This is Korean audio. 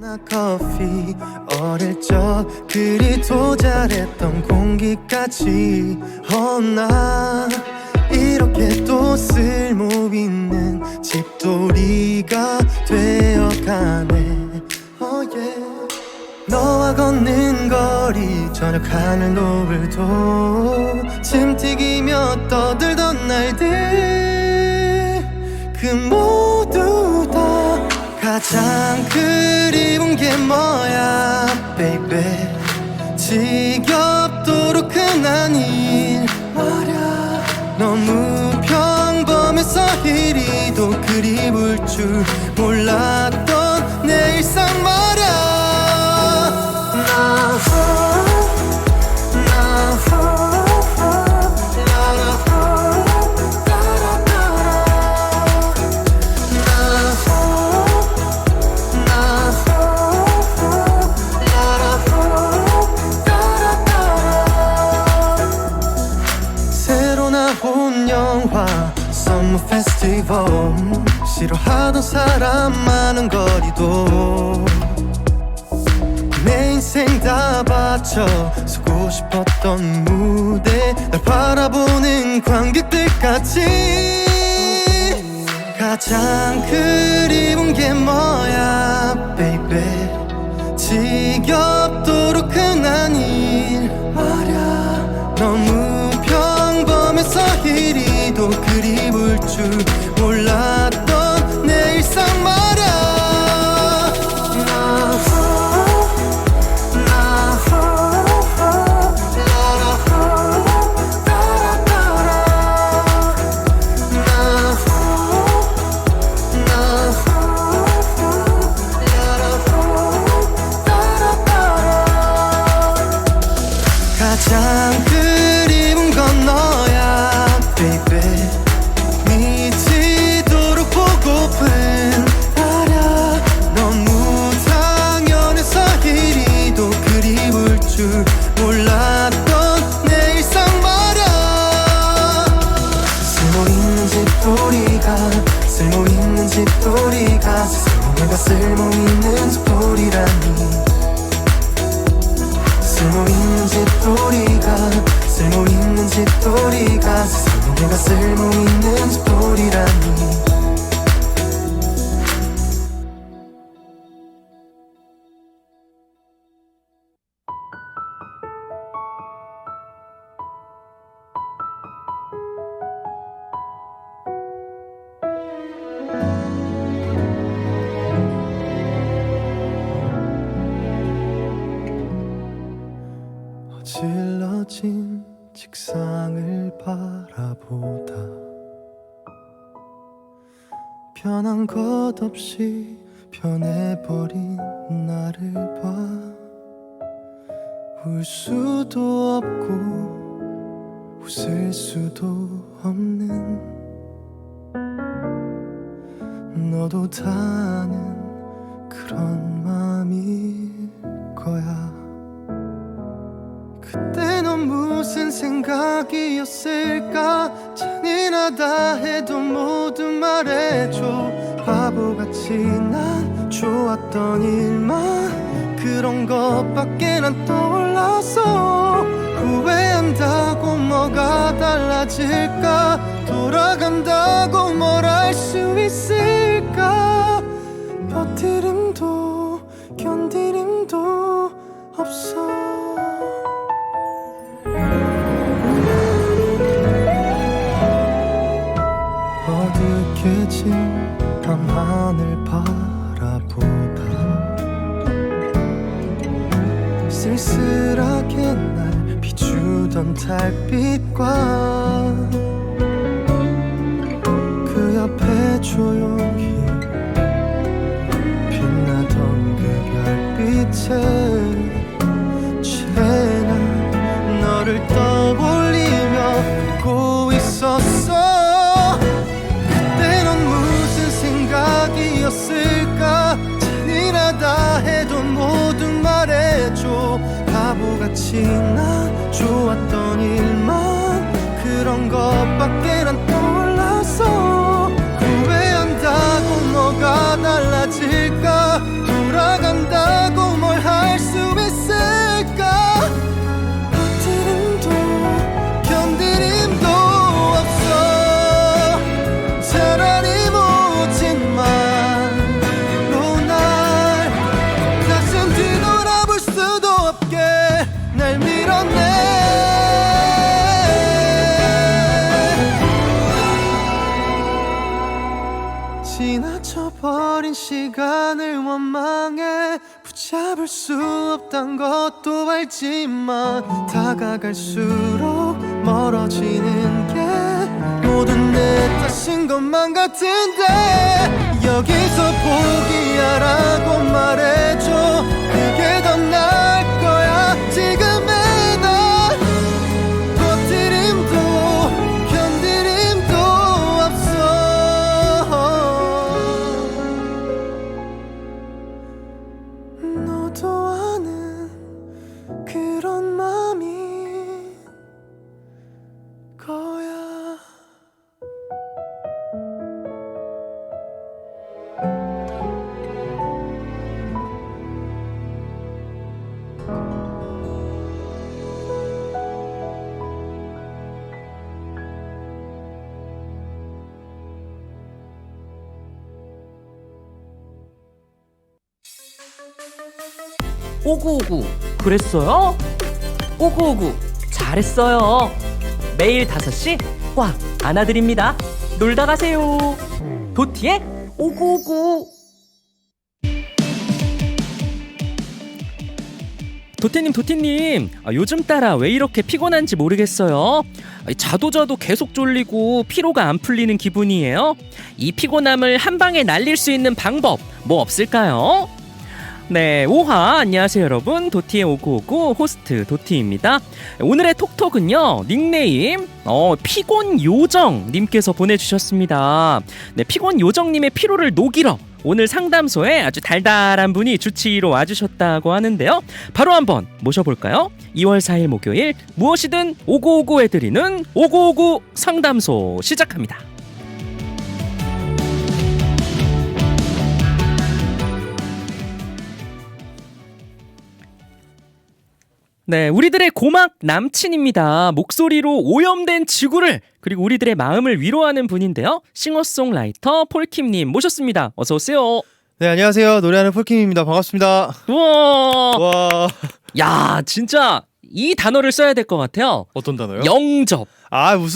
나 커피 어릴 적 그리 도 잘했던 공기까지. 어나 이렇게 또 쓸모 있는 집돌이가 되어가네. oh yeah. 너와 걷는 거리 저녁 하늘 노을 도 침 튀기며 떠들던 날들. 그 모두 다 가장 그리운 게 뭐야 baby? 지겹도록 흔한 일. 말야. 너무 평범해서 이리도 그리울 줄 몰랐던 페스티벌 싫어하던 사람 많은 거리도 내 인생 다 바쳐 서고 싶었던 무대 날 바라보는 관객들까지 가장 그리운 게뭐 집돌이가 세상에가 쓸모있는 집돌이라니. 쓸모있는 집돌이가 쓸모있는 집돌이가 세상에 내가 쓸모있는 집돌이라니 책상을 바라보다 변한 것 없이 변해버린 나를 봐. 울 수도 없고 웃을 수도 없는 너도 다 아는 그런 마음일 거야. 그때 넌 무슨 생각이었을까? 잔인하다 해도 모두 말해줘. 바보같이 난 좋았던 일만 그런 것밖에 난 떠올랐어 후회한다고 뭐가 달라질까? 돌아간다고 뭘할수 있을 진 밤하늘 바라보다 쓸쓸하게 날 비추던 달빛과 생각이었을까? 잔인하다 해도 모두 말해줘. 바보같이 난 좋았던 일만 그런 것밖에 시간을 원망해 붙잡을 수 없단 것도 알지만 다가갈수록 멀어지는 게 모든 내 탓인 것만 같은데 여기서 포기하라고 말해줘 그게 더 나을 오구오구. 그랬어요? 오구오구. 잘했어요. 매일 5시 꽉 안아드립니다. 놀다 가세요. 도티의 오구오구. 도티님 도티님 아, 요즘 따라 왜 이렇게 피곤한지 모르겠어요. 아, 자도 자도 계속 졸리고 피로가 안 풀리는 기분이에요. 이 피곤함을 한 방에 날릴 수 있는 방법 뭐 없을까요? 네, 5화 안녕하세요 여러분. 도티의 오구오구 호스트 도티입니다. 오늘의 톡톡은요. 닉네임 어, 피곤 요정 님께서 보내 주셨습니다. 네, 피곤 요정 님의 피로를 녹이러 오늘 상담소에 아주 달달한 분이 주치의로 와주셨다고 하는데요. 바로 한번 모셔볼까요? 2월 4일 목요일 무엇이든 오구오구 해드리는 오구오구 상담소 시작합니다. 네, 우리들의 고막 남친입니다. 목소리로 오염된 지구를 그리고 우리들의 마음을 위로하는 분인데요. 싱어송라이터 폴킴님 모셨습니다. 어서 오세요. 네 안녕하세요 노래하는 폴킴입니다 반갑습니다 우와, 와 야 진짜 이 단어를 써야 될 것 같아요. 어떤 단어요? 영접. 아 무슨